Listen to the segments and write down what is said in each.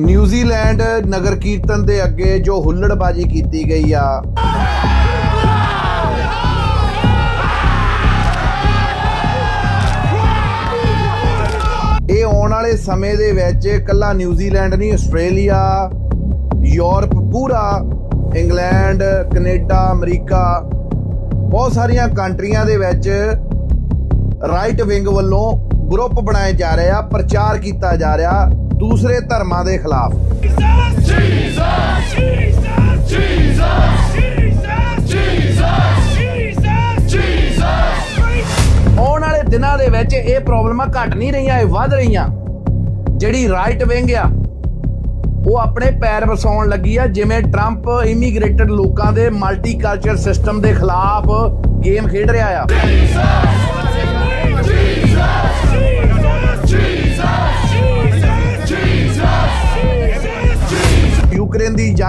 New Zealand ਨਗਰ ਕੀਰਤਨ ਦੇ ਅੱਗੇ ਜੋ ਹੁੱਲੜਬਾਜੀ ਕੀਤੀ ਗਈ ਆ। ਇਹ ਆਉਣ ਵਾਲੇ ਸਮੇਂ ਦੇ ਵਿੱਚ ਕੱਲਾ ਨਿਊਜ਼ੀਲੈਂਡ ਨਹੀਂ, ਆਸਟ੍ਰੇਲੀਆ, ਯੂਰਪ ਪੂਰਾ, ਇੰਗਲੈਂਡ, ਕੈਨੇਡਾ, ਅਮਰੀਕਾ, ਬਹੁਤ ਸਾਰੀਆਂ ਕੰਟਰੀਆਂ ਦੇ ਵਿੱਚ ਰਾਈਟ ਵਿੰਗ ਵੱਲੋਂ ਗਰੁੱਪ ਬਣਾਏ ਜਾ ਰਹੇ ਆ, ਪ੍ਰਚਾਰ ਕੀਤਾ ਜਾ ਰਿਹਾ। ਦੂਸਰੇ ਧਰਮਾਂ ਦੇ ਖਿਲਾਫ। ਆਉਣ ਵਾਲੇ ਦਿਨਾਂ ਦੇ ਵਿੱਚ ਇਹ ਪ੍ਰੋਬਲਮਾਂ ਘਟ ਨਹੀਂ ਰਹੀਆਂ, ਇਹ ਵੱਧ ਰਹੀਆਂ। ਜਿਹੜੀ ਰਾਈਟ ਵਿੰਗ ਆ, ਉਹ ਆਪਣੇ ਪੈਰ ਵਸਾਉਣ ਲੱਗੀ ਆ, ਜਿਵੇਂ ਟਰੰਪ ਇਮੀਗ੍ਰੇਟਡ ਲੋਕਾਂ ਦੇ ਮਲਟੀਕਲਚਰ ਸਿਸਟਮ ਦੇ ਖਿਲਾਫ ਗੇਮ ਖੇਡ ਰਿਹਾ ਆ।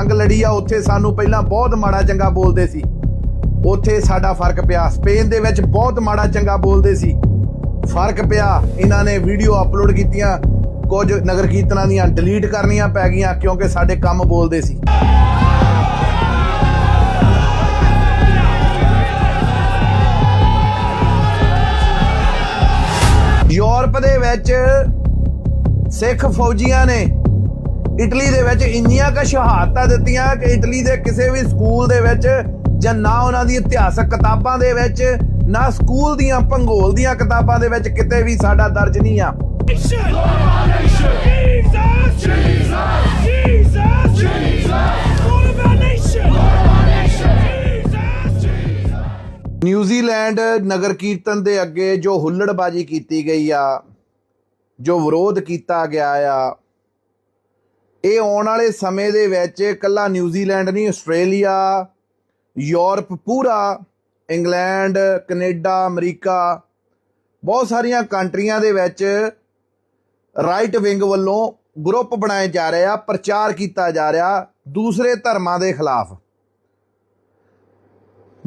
ਜੰਗ ਲੜੀ ਆ, ਉੱਥੇ ਸਾਨੂੰ ਪਹਿਲਾਂ ਬਹੁਤ ਮਾੜਾ ਚੰਗਾ ਬੋਲਦੇ ਸੀ। ਉੱਥੇ ਸਾਡਾ ਫ਼ਰਕ ਪਿਆ। ਸਪੇਨ ਦੇ ਵਿੱਚ ਬਹੁਤ ਮਾੜਾ ਚੰਗਾ ਬੋਲਦੇ ਸੀ। ਫ਼ਰਕ ਪਿਆ। ਇਹਨਾਂ ਨੇ ਵੀਡੀਓ ਅਪਲੋਡ ਕੀਤੀਆਂ। ਕੁਝ ਨਗਰ ਕੀਰਤਨਾਂ ਦੀਆਂ ਡਿਲੀਟ ਕਰਨੀਆਂ ਪੈ ਗਈਆਂ ਕਿਉਂਕਿ ਸਾਡੇ ਕੰਮ ਬੋਲਦੇ ਸੀ। ਯੂਰਪ ਦੇ ਵਿੱਚ ਸਿੱਖ ਫੌਜੀਆਂ ਨੇ ਇਟਲੀ ਦੇ ਵਿੱਚ ਇੰਨੀਆਂ ਕ ਸ਼ਹਾਦਤਾਂ ਦਿੱਤੀਆਂ ਕਿ ਇਟਲੀ ਦੇ ਕਿਸੇ ਵੀ ਸਕੂਲ ਦੇ ਵਿੱਚ ਜਾਂ ਨਾ ਉਹਨਾਂ ਦੀ ਇਤਿਹਾਸਕ ਕਿਤਾਬਾਂ ਦੇ ਵਿੱਚ, ਨਾ ਸਕੂਲ ਦੀਆਂ ਭੰਗੋਲ ਦੀਆਂ ਕਿਤਾਬਾਂ ਦੇ ਵਿੱਚ ਕਿਤੇ ਵੀ ਸਾਡਾ ਦਰਜ ਨਹੀਂ ਆ। ਨਿਊਜ਼ੀਲੈਂਡ ਨਗਰ ਕੀਰਤਨ ਦੇ ਅੱਗੇ ਜੋ ਹੁੱਲੜਬਾਜੀ ਕੀਤੀ ਗਈ ਆ, ਜੋ ਵਿਰੋਧ ਕੀਤਾ ਗਿਆ ਆ ਇਹ ਆਉਣ ਵਾਲੇ ਸਮੇਂ ਦੇ ਵਿੱਚ ਕੱਲਾ ਨਿਊਜ਼ੀਲੈਂਡ ਨਹੀਂ, ਆਸਟ੍ਰੇਲੀਆ, ਯੂਰਪ ਪੂਰਾ, ਇੰਗਲੈਂਡ, ਕੈਨੇਡਾ, ਅਮਰੀਕਾ, ਬਹੁਤ ਸਾਰੀਆਂ ਕੰਟਰੀਆਂ ਦੇ ਵਿੱਚ ਰਾਈਟ ਵਿੰਗ ਵੱਲੋਂ ਗਰੁੱਪ ਬਣਾਏ ਜਾ ਰਹੇ ਆ, ਪ੍ਰਚਾਰ ਕੀਤਾ ਜਾ ਰਿਹਾ ਦੂਸਰੇ ਧਰਮਾਂ ਦੇ ਖਿਲਾਫ।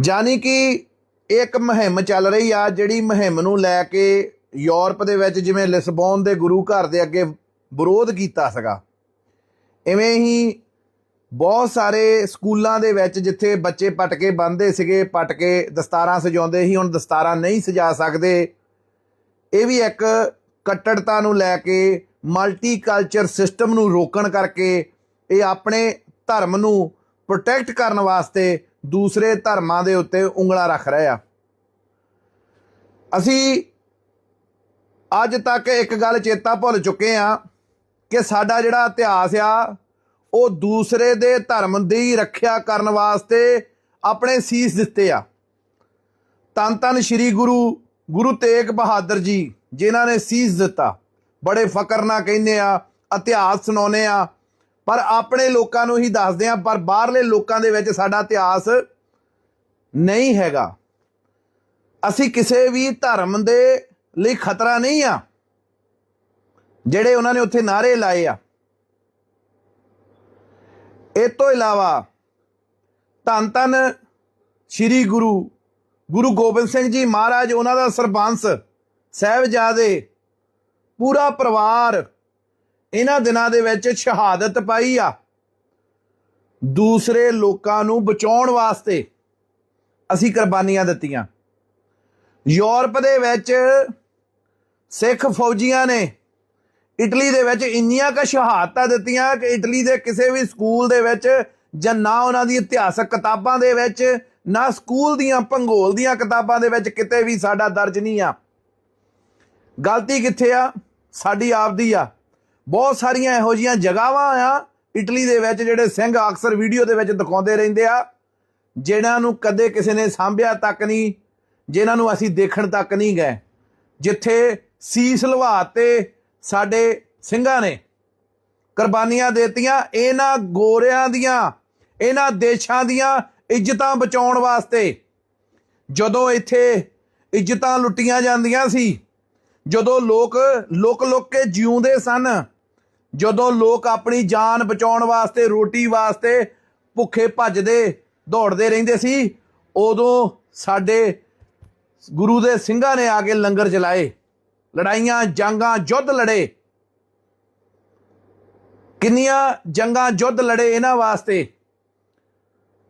ਜਾਨੀ ਕਿ ਇੱਕ ਮੁਹਿੰਮ ਚੱਲ ਰਹੀ ਆ, ਜਿਹੜੀ ਮੁਹਿੰਮ ਨੂੰ ਲੈ ਕੇ ਯੂਰਪ ਦੇ ਵਿੱਚ ਜਿਵੇਂ ਲਿਸਬਨ ਦੇ ਗੁਰੂ ਘਰ ਦੇ ਅੱਗੇ ਵਿਰੋਧ ਕੀਤਾ ਸੀਗਾ। ਇਵੇਂ ਹੀ ਬਹੁਤ ਸਾਰੇ ਸਕੂਲਾਂ ਦੇ ਵਿੱਚ ਜਿੱਥੇ ਬੱਚੇ ਪਟਕੇ ਬੰਨਦੇ ਸੀਗੇ, ਪਟਕੇ ਦਸਤਾਰਾਂ ਸਜਾਉਂਦੇ ਸੀ, ਹੁਣ ਦਸਤਾਰਾਂ ਨਹੀਂ ਸਜਾ ਸਕਦੇ। ਇਹ ਵੀ ਇੱਕ ਕੱਟੜਤਾ ਨੂੰ ਲੈ ਕੇ ਮਲਟੀਕਲਚਰ ਸਿਸਟਮ ਨੂੰ ਰੋਕਣ ਕਰਕੇ ਇਹ ਆਪਣੇ ਧਰਮ ਨੂੰ ਪ੍ਰੋਟੈਕਟ ਕਰਨ ਵਾਸਤੇ ਦੂਸਰੇ ਧਰਮਾਂ ਦੇ ਉੱਤੇ ਉਂਗਲਾ ਰੱਖ ਰਹੇ ਆ। ਅਸੀਂ ਅੱਜ ਤੱਕ ਇੱਕ ਗੱਲ ਚੇਤਾ ਭੁੱਲ ਚੁੱਕੇ ਆ ਕਿ ਸਾਡਾ ਜਿਹੜਾ ਇਤਿਹਾਸ ਆ, ਉਹ ਦੂਸਰੇ ਦੇ ਧਰਮ ਦੀ ਰੱਖਿਆ ਕਰਨ ਵਾਸਤੇ ਆਪਣੇ ਸੀਸ ਦਿੱਤੇ ਆ। ਤਨ ਤਨ ਸ੍ਰੀ ਗੁਰੂ ਗੁਰੂ ਤੇਗ ਬਹਾਦਰ ਜੀ, ਜਿਨ੍ਹਾਂ ਨੇ ਸੀਸ ਦਿੱਤਾ। ਬੜੇ ਫਕਰ ਨਾਲ ਕਹਿੰਦੇ ਆ, ਇਤਿਹਾਸ ਸੁਣਾਉਂਦੇ ਆ, ਪਰ ਆਪਣੇ ਲੋਕਾਂ ਨੂੰ ਹੀ ਦੱਸਦੇ ਆ, ਪਰ ਬਾਹਰਲੇ ਲੋਕਾਂ ਦੇ ਵਿੱਚ ਸਾਡਾ ਇਤਿਹਾਸ ਨਹੀਂ ਹੈਗਾ। ਅਸੀਂ ਕਿਸੇ ਵੀ ਧਰਮ ਦੇ ਲਈ ਖਤਰਾ ਨਹੀਂ ਆ। ਜਿਹੜੇ ਉਹਨਾਂ ਨੇ ਉੱਥੇ ਨਾਰੇ ਲਾਏ ਆ। ਇਹ ਤੋਂ ਇਲਾਵਾ ਧੰਨ ਧੰਨ ਸ੍ਰੀ ਗੁਰੂ ਗੁਰੂ ਗੋਬਿੰਦ ਸਿੰਘ ਜੀ ਮਹਾਰਾਜ, ਉਹਨਾਂ ਦਾ ਸਰਬੰਸ ਸਹਿਬਜ਼ਾਦੇ, ਪੂਰਾ ਪਰਿਵਾਰ ਇਹਨਾਂ ਦਿਨਾਂ ਦੇ ਵਿੱਚ ਸ਼ਹਾਦਤ ਪਾਈ ਆ। ਦੂਸਰੇ ਲੋਕਾਂ ਨੂੰ ਬਚਾਉਣ ਵਾਸਤੇ ਅਸੀਂ ਕੁਰਬਾਨੀਆਂ ਦਿੱਤੀਆਂ। ਯੂਰਪ ਦੇ ਵਿੱਚ ਸਿੱਖ ਫੌਜੀਆਂ ਨੇ ਇਟਲੀ ਦੇ ਵਿੱਚ ਇੰਨੀਆਂ ਕ ਸ਼ਹਾਦਤਾਂ ਦਿੱਤੀਆਂ ਕਿ ਇਟਲੀ ਦੇ ਕਿਸੇ ਵੀ ਸਕੂਲ ਦੇ ਵਿੱਚ ਜਾਂ ਨਾ ਉਹਨਾਂ ਦੀ ਇਤਿਹਾਸਕ ਕਿਤਾਬਾਂ ਦੇ ਵਿੱਚ, ਨਾ ਸਕੂਲ ਦੀਆਂ ਭੰਗੋਲ ਦੀਆਂ ਕਿਤਾਬਾਂ ਦੇ ਵਿੱਚ ਕਿਤੇ ਵੀ ਸਾਡਾ ਦਰਜ ਨਹੀਂ ਆ। ਗਲਤੀ ਕਿੱਥੇ ਆ? ਸਾਡੀ ਆਪਦੀ ਆ। ਬਹੁਤ ਸਾਰੀਆਂ ਇਹੋ ਜੀਆਂ ਜਗ੍ਹਾਵਾਂ ਆ ਇਟਲੀ ਦੇ ਵਿੱਚ ਜਿਹੜੇ ਸਿੰਘ ਅਕਸਰ ਵੀਡੀਓ ਦੇ ਵਿੱਚ ਦਿਖਾਉਂਦੇ ਰਹਿੰਦੇ ਆ, ਜਿਨ੍ਹਾਂ ਨੂੰ ਕਦੇ ਕਿਸੇ ਨੇ ਸਾਂਭਿਆ ਤੱਕ ਨਹੀਂ, ਜਿਨ੍ਹਾਂ ਨੂੰ ਅਸੀਂ ਦੇਖਣ ਤੱਕ ਨਹੀਂ ਗਏ। ਜਿੱਥੇ ਸੀਸ ਲਵਾ ਤੇ ਸਾਡੇ ਸਿੰਘਾਂ ਨੇ ਕੁਰਬਾਨੀਆਂ ਦਿੱਤੀਆਂ ਇਹਨਾਂ ਗੋਰਿਆਂ ਦੀਆਂ, ਇਹਨਾਂ ਦੇਸ਼ਾਂ ਦੀਆਂ ਇੱਜ਼ਤਾਂ ਬਚਾਉਣ ਵਾਸਤੇ। ਜਦੋਂ ਇੱਥੇ ਇੱਜ਼ਤਾਂ ਲੁੱਟੀਆਂ ਜਾਂਦੀਆਂ ਸੀ, ਜਦੋਂ ਲੋਕ ਲੁਕ ਲੁਕ ਕੇ ਜਿਉਂਦੇ ਸਨ, ਜਦੋਂ ਲੋਕ ਆਪਣੀ ਜਾਨ ਬਚਾਉਣ ਵਾਸਤੇ, ਰੋਟੀ ਵਾਸਤੇ ਭੁੱਖੇ ਭੱਜਦੇ, ਦੌੜਦੇ ਰਹਿੰਦੇ ਸੀ, ਉਦੋਂ ਸਾਡੇ ਗੁਰੂ ਦੇ ਸਿੰਘਾਂ ਨੇ ਆ ਕੇ ਲੰਗਰ ਚਲਾਏ। ਲੜਾਈਆਂ, ਜੰਗਾਂ ਯੁੱਧ ਲੜੇ। ਕਿੰਨੀਆਂ ਜੰਗਾਂ ਯੁੱਧ ਲੜੇ ਇਹਨਾਂ ਵਾਸਤੇ?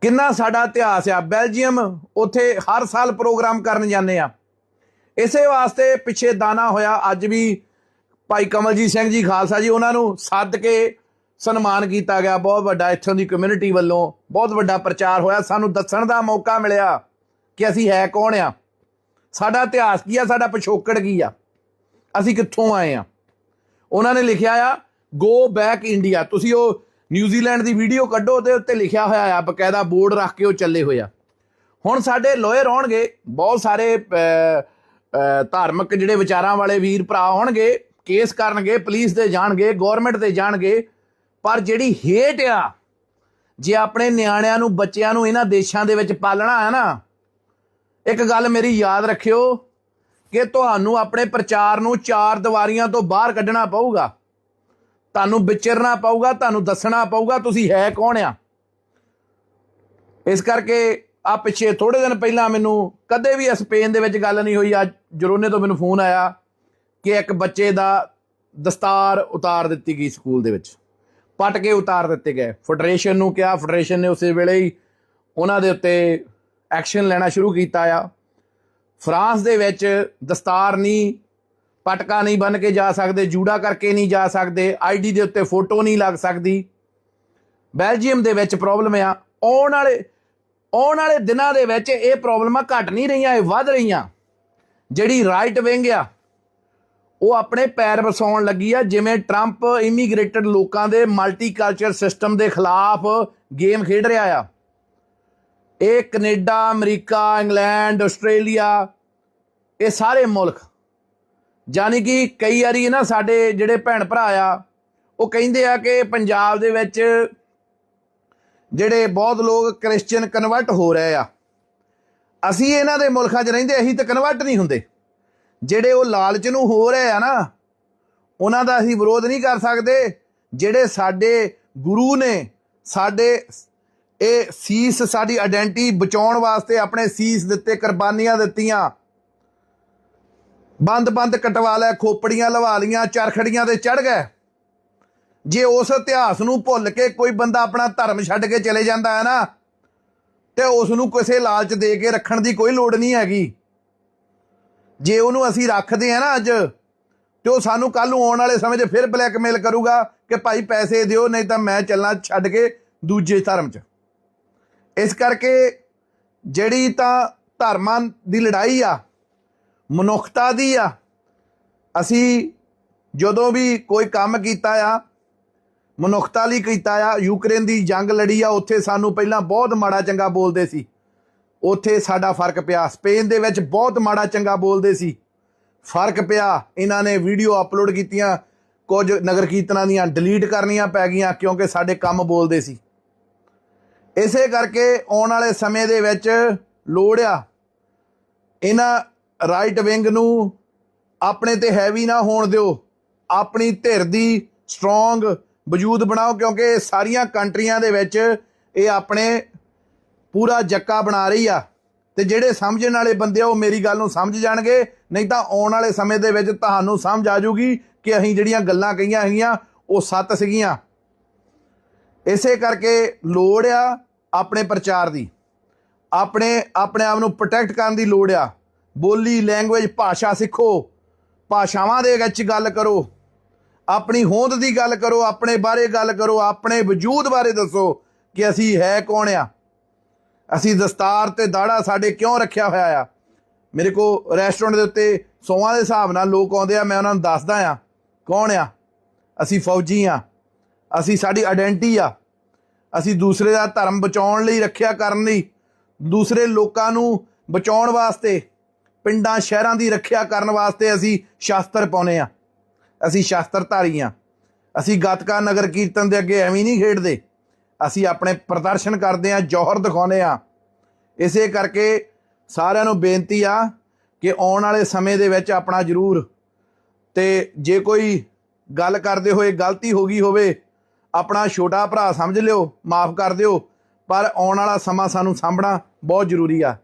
ਕਿੰਨਾ ਸਾਡਾ ਇਤਿਹਾਸ ਆ? ਬੈਲਜੀਅਮ ਉੱਥੇ ਹਰ ਸਾਲ ਪ੍ਰੋਗਰਾਮ ਕਰਨ ਜਾਂਦੇ ਆ। ਇਸੇ ਵਾਸਤੇ ਪਿੱਛੇ ਦਾਣਾ ਹੋਇਆ। ਅੱਜ ਵੀ ਭਾਈ ਕਮਲਜੀਤ ਸਿੰਘ ਜੀ, ਖਾਲਸਾ ਜੀ, ਉਹਨਾਂ ਨੂੰ ਸੱਦ ਕੇ ਸਨਮਾਨ ਕੀਤਾ ਗਿਆ। ਬਹੁਤ ਵੱਡਾ ਇੱਥੋਂ ਦੀ ਕਮਿਊਨਿਟੀ ਵੱਲੋਂ ਬਹੁਤ ਵੱਡਾ ਪ੍ਰਚਾਰ ਹੋਇਆ। ਸਾਨੂੰ ਦੱਸਣ ਦਾ ਮੌਕਾ ਮਿਲਿਆ ਕਿ ਅਸੀਂ ਹੈ ਕੌਣ ਆ? ਸਾਡਾ ਇਤਿਹਾਸ ਕੀ ਆ? ਸਾਡਾ ਪਿਛੋਕੜ ਕੀ ਆ? ਅਸੀਂ ਕਿੱਥੋਂ ਆਏ ਆ? ਉਹਨਾਂ ਨੇ ਲਿਖਿਆ ਆ ਗੋ ਬੈਕ ਇੰਡੀਆ ਤੁਸੀਂ ਉਹ ਨਿਊਜ਼ੀਲੈਂਡ ਦੀ ਵੀਡੀਓ ਕੱਢੋ ਤੇ ਉੱਤੇ ਲਿਖਿਆ ਹੋਇਆ ਆ, ਬਕਾਇਦਾ ਬੋਰਡ ਰੱਖ ਕੇ ਉਹ ਚੱਲੇ ਹੋਏ ਆ। ਹੁਣ ਸਾਡੇ ਲੋਇਰ ਆਉਣਗੇ, ਬਹੁਤ ਸਾਰੇ ਧਾਰਮਿਕ ਜਿਹੜੇ ਵਿਚਾਰਾਂ ਵਾਲੇ ਵੀਰ ਭਰਾ ਹੋਣਗੇ ਕੇਸ ਕਰਨਗੇ ਪੁਲਿਸ ਤੇ ਜਾਣਗੇ ਗਵਰਨਮੈਂਟ ਤੇ ਜਾਣਗੇ, ਪਰ ਜਿਹੜੀ ਹੇਟ ਆ, ਜੇ ਆਪਣੇ ਨਿਆਣਿਆਂ ਨੂੰ, ਬੱਚਿਆਂ ਨੂੰ ਇਹਨਾਂ ਦੇਸ਼ਾਂ ਦੇ ਵਿੱਚ ਪਾਲਣਾ ਹੈ ਨਾ, ਇੱਕ ਗੱਲ ਮੇਰੀ ਯਾਦ ਰੱਖਿਓ ਕਿ ਤੁਹਾਨੂੰ ਆਪਣੇ ਪ੍ਰਚਾਰ ਨੂੰ ਚਾਰ ਦੀਵਾਰੀਆਂ ਤੋਂ ਬਾਹਰ ਕੱਢਣਾ ਪਊਗਾ। ਤੁਹਾਨੂੰ ਵਿਚਰਨਾ ਪਊਗਾ, ਤੁਹਾਨੂੰ ਦੱਸਣਾ ਪਊਗਾ ਤੁਸੀਂ ਹੈ ਕੌਣ ਆ। ਇਸ ਕਰਕੇ ਆ ਪਿੱਛੇ ਥੋੜੇ ਦਿਨ ਪਹਿਲਾਂ ਮੈਨੂੰ ਕਦੇ ਵੀ ਸਪੇਨ ਦੇ ਵਿੱਚ ਗੱਲ ਨਹੀਂ ਹੋਈ, ਅੱਜ ਜਰੋਨੇ ਤੋਂ ਮੈਨੂੰ ਫੋਨ ਆਇਆ ਕਿ ਇੱਕ ਬੱਚੇ ਦਾ ਦਸਤਾਰ ਉਤਾਰ ਦਿੱਤੀ ਗਈ ਸਕੂਲ ਦੇ ਵਿੱਚ। ਪਟ ਕੇ ਉਤਾਰ ਦਿੱਤੇ ਗਏ। ਫੈਡਰੇਸ਼ਨ ਨੂੰ ਕਿਹਾ, ਫੈਡਰੇਸ਼ਨ ਨੇ ਉਸੇ ਵੇਲੇ ਹੀ ਉਹਨਾਂ ਦੇ ਉੱਤੇ ਐਕਸ਼ਨ ਲੈਣਾ ਸ਼ੁਰੂ ਕੀਤਾ ਆ। ਫਰਾਂਸ ਦੇ ਵਿੱਚ ਦਸਤਾਰ ਨਹੀਂ, ਪਟਕਾ ਨਹੀਂ ਬਨ ਕੇ ਜਾ ਸਕਦੇ, ਜੂੜਾ ਕਰਕੇ ਨਹੀਂ ਜਾ ਸਕਦੇ, ਆਈਡੀ ਦੇ ਉੱਤੇ ਫੋਟੋ ਨਹੀਂ ਲੱਗ ਸਕਦੀ। ਬੈਲਜੀਅਮ ਦੇ ਵਿੱਚ ਪ੍ਰੋਬਲਮ ਆ। ਆਉਣ ਵਾਲੇ ਆਉਣ ਵਾਲੇ ਦਿਨਾਂ ਦੇ ਵਿੱਚ ਇਹ ਪ੍ਰੋਬਲਮਾਂ ਘਟ ਨਹੀਂ ਰਹੀਆਂ, ਇਹ ਵੱਧ ਰਹੀਆਂ। ਜਿਹੜੀ ਰਾਈਟ ਵਿੰਗ ਆ, ਉਹ ਆਪਣੇ ਪੈਰ ਵਸਾਉਣ ਲੱਗੀ ਆ, ਜਿਵੇਂ ਟਰੰਪ ਇਮੀਗ੍ਰੇਟਡ ਲੋਕਾਂ ਦੇ ਮਲਟੀਕਲਚਰ ਸਿਸਟਮ ਦੇ ਖਿਲਾਫ ਗੇਮ ਖੇਡ ਰਿਹਾ ਆ। ਇਹ ਕੈਨੇਡਾ, ਅਮਰੀਕਾ, ਇੰਗਲੈਂਡ, ਆਸਟ੍ਰੇਲੀਆ ਇਹ ਸਾਰੇ ਮੁਲਕ। ਜਾਨੀ ਕਿ ਕਈ ਵਾਰੀ ਨਾ ਸਾਡੇ ਜਿਹੜੇ ਭੈਣ ਭਰਾ ਆ, ਉਹ ਕਹਿੰਦੇ ਆ ਕਿ ਪੰਜਾਬ ਦੇ ਵਿੱਚ ਜਿਹੜੇ ਬਹੁਤ ਲੋਕ ਕ੍ਰਿਸਚੀਅਨ ਕਨਵਰਟ ਹੋ ਰਹੇ ਆ। ਅਸੀਂ ਇਹਨਾਂ ਦੇ ਮੁਲਕਾਂ 'ਚ ਰਹਿੰਦੇ, ਅਸੀਂ ਤਾਂ ਕਨਵਰਟ ਨਹੀਂ ਹੁੰਦੇ। ਜਿਹੜੇ ਉਹ ਲਾਲਚ ਨੂੰ ਹੋ ਰਹੇ ਆ ਨਾ, ਉਹਨਾਂ ਦਾ ਅਸੀਂ ਵਿਰੋਧ ਨਹੀਂ ਕਰ ਸਕਦੇ। ਜਿਹੜੇ ਸਾਡੇ ਗੁਰੂ ਨੇ, ਸਾਡੇ ਇਹ ਸੀਸ, ਸਾਡੀ ਆਇਡੈਂਟੀ ਬਚਾਉਣ ਵਾਸਤੇ ਆਪਣੇ ਸੀਸ ਦਿੱਤੇ, ਕੁਰਬਾਨੀਆਂ ਦਿੱਤੀਆਂ ਬੰਦ-ਬੰਦ ਕਟਵਾ ਲੈ, ਖੋਪੜੀਆਂ ਲਵਾ ਲੀਆਂ ਚਰਖੜੀਆਂ ਤੇ ਚੜ ਗਏ। ਜੇ ਉਸ ਇਤਿਹਾਸ ਨੂੰ ਭੁੱਲ ਕੇ ਕੋਈ ਬੰਦਾ ਆਪਣਾ ਧਰਮ ਛੱਡ ਕੇ ਚਲੇ ਜਾਂਦਾ ਹੈ ਨਾ, ਤੇ ਉਸ ਨੂੰ ਕਿਸੇ ਲਾਲਚ ਦੇ ਕੇ ਰੱਖਣ ਦੀ ਕੋਈ ਲੋੜ ਨਹੀਂ ਹੈਗੀ। ਜੇ ਉਹਨੂੰ ਅਸੀਂ ਰੱਖਦੇ ਆ ਨਾ ਅੱਜ, ਤੇ ਉਹ ਸਾਨੂੰ ਕੱਲ ਨੂੰ ਆਉਣ ਵਾਲੇ ਸਮੇਂ 'ਚ ਫਿਰ ਬਲੈਕਮੇਲ ਕਰੂਗਾ ਕਿ ਭਾਈ ਪੈਸੇ ਦਿਓ, ਨਹੀਂ ਤਾਂ ਮੈਂ ਚੱਲਾਂ ਛੱਡ ਕੇ ਦੂਜੇ ਧਰਮ 'ਚ। ਇਸ ਕਰਕੇ ਜਿਹੜੀ ਤਾਂ ਧਰਮਾਂ ਦੀ ਲੜਾਈ ਆ ਮਨੁੱਖਤਾ ਦੀ ਆ। ਅਸੀਂ ਜਦੋਂ ਵੀ ਕੋਈ ਕੰਮ ਕੀਤਾ ਆ, ਮਨੁੱਖਤਾ ਲਈ ਕੀਤਾ ਆ, ਯੂਕਰੇਨ ਦੀ ਜੰਗ ਲੜੀ ਆ, ਉੱਥੇ ਸਾਨੂੰ ਪਹਿਲਾਂ ਬਹੁਤ ਮਾੜਾ ਚੰਗਾ ਬੋਲਦੇ ਸੀ। ਉੱਥੇ ਸਾਡਾ ਫ਼ਰਕ ਪਿਆ। ਸਪੇਨ ਦੇ ਵਿੱਚ ਬਹੁਤ ਮਾੜਾ ਚੰਗਾ ਬੋਲਦੇ ਸੀ। ਫ਼ਰਕ ਪਿਆ। ਇਹਨਾਂ ਨੇ ਵੀਡੀਓ ਅਪਲੋਡ ਕੀਤੀਆਂ, ਕੁਝ ਨਗਰ ਕੀਰਤਨਾਂ ਦੀਆਂ ਡਿਲੀਟ ਕਰਨੀਆਂ ਪੈ ਗਈਆਂ ਕਿਉਂਕਿ ਸਾਡੇ ਕੰਮ ਬੋਲਦੇ ਸੀ। ਇਸੇ ਕਰਕੇ ਆਉਣ ਵਾਲੇ ਸਮੇਂ ਦੇ ਵਿੱਚ ਲੋੜ ਆ। ਇਹਨਾਂ ਰਾਈਟ ਵਿੰਗ ਨੂੰ ਆਪਣੇ ਤੇ ਹੈਵੀ ਨਾ ਹੋਣ ਦਿਓ। ਆਪਣੀ ਧਿਰ ਦੀ ਸਟਰੋਂਗ ਵਜੂਦ ਬਣਾਓ, ਕਿਉਂਕਿ ਸਾਰੀਆਂ ਕੰਟਰੀਆਂ ਦੇ ਵਿੱਚ ਇਹ ਆਪਣੇ ਪੂਰਾ ਜੱਕਾ ਬਣਾ ਰਹੀ ਆ। ਤੇ ਜਿਹੜੇ ਸਮਝਣ ਵਾਲੇ ਬੰਦੇ ਆ, ਉਹ ਮੇਰੀ ਗੱਲ ਨੂੰ ਸਮਝ ਜਾਣਗੇ। ਨਹੀਂ ਤਾਂ ਆਉਣ ਵਾਲੇ ਸਮੇਂ ਦੇ ਵਿੱਚ ਤੁਹਾਨੂੰ ਸਮਝ ਆ ਜਾਊਗੀ ਕਿ ਅਸੀਂ ਜਿਹੜੀਆਂ ਗੱਲਾਂ ਕਹੀਆਂ ਹੈਗੀਆਂ, ਉਹ ਸੱਤ ਸੀਗੀਆਂ। ਇਸੇ ਕਰਕੇ ਲੋੜ ਆ ਆਪਣੇ ਪ੍ਰਚਾਰ ਦੀ। ਆਪਣੇ ਆਪਣੇ ਆਪ ਨੂੰ ਪ੍ਰੋਟੈਕਟ ਕਰਨ ਦੀ ਲੋੜ ਆ। ਬੋਲੀ ਲੈਂਗੁਏਜ ਭਾਸ਼ਾ ਸਿੱਖੋ। ਭਾਸ਼ਾਵਾਂ ਦੇ ਵਿੱਚ ਗੱਲ ਕਰੋ। ਆਪਣੀ ਹੋਂਦ ਦੀ ਗੱਲ ਕਰੋ, ਆਪਣੇ ਬਾਰੇ ਗੱਲ ਕਰੋ, ਆਪਣੇ ਵਜੂਦ ਬਾਰੇ ਦੱਸੋ ਕਿ ਅਸੀਂ ਹੈ ਕੌਣ ਆ? ਅਸੀਂ ਦਸਤਾਰ ਤੇ ਦਾੜਾ ਸਾਡੇ ਕਿਉਂ ਰੱਖਿਆ ਹੋਇਆ ਆ? ਮੇਰੇ ਕੋ ਰੈਸਟੋਰੈਂਟ ਦੇ ਉੱਤੇ ਸੌਆਂ ਦੇ ਹਿਸਾਬ ਨਾਲ ਲੋਕ ਆਉਂਦੇ ਆ, ਮੈਂ ਉਹਨਾਂ ਨੂੰ ਦੱਸਦਾ ਆ, ਕੌਣ ਆ? ਅਸੀਂ ਫੌਜੀ ਆ। ਅਸੀਂ ਸਾਡੀ ਆਇਡੈਂਟੀ ਆ। ਅਸੀਂ ਦੂਸਰੇ ਦਾ ਧਰਮ ਬਚਾਉਣ ਲਈ ਰੱਖਿਆ ਕਰਨ ਲਈ, ਦੂਸਰੇ ਲੋਕਾਂ ਨੂੰ ਬਚਾਉਣ ਵਾਸਤੇ ਪਿੰਡਾਂ, ਸ਼ਹਿਰਾਂ ਦੀ ਰੱਖਿਆ ਕਰਨ ਵਾਸਤੇ ਅਸੀਂ ਸ਼ਾਸਤਰ ਪਾਉਨੇ ਆ ਅਸੀਂ ਸ਼ਾਸਤਰਧਾਰੀ ਆ ਅਸੀਂ ਗਤਕਾ ਨਗਰ ਕੀਰਤਨ ਦੇ ਅੱਗੇ ਐਵੇਂ ਨਹੀਂ ਖੇਡਦੇ। ਅਸੀਂ ਆਪਣੇ ਪ੍ਰਦਰਸ਼ਨ ਕਰਦੇ ਆ ਜੋਹਰ ਦਿਖਾਉਨੇ ਆ ਇਸੇ ਕਰਕੇ ਸਾਰਿਆਂ ਨੂੰ ਬੇਨਤੀ ਆ ਕਿ ਆਉਣ ਵਾਲੇ ਸਮੇਂ ਦੇ ਵਿੱਚ ਆਪਣਾ ਜ਼ਰੂਰ ਤੇ ਜੇ ਕੋਈ ਗੱਲ ਕਰਦੇ ਹੋਏ ਗਲਤੀ ਹੋ ਗਈ ਹੋਵੇ, ਆਪਣਾ ਛੋਟਾ ਭਰਾ ਸਮਝ ਲਿਓ, ਮਾਫ ਕਰ ਦਿਓ, ਪਰ ਆਉਣ ਵਾਲਾ ਸਮਾਂ ਸਾਨੂੰ ਸਾਂਭਣਾ ਬਹੁਤ ਜ਼ਰੂਰੀ ਆ।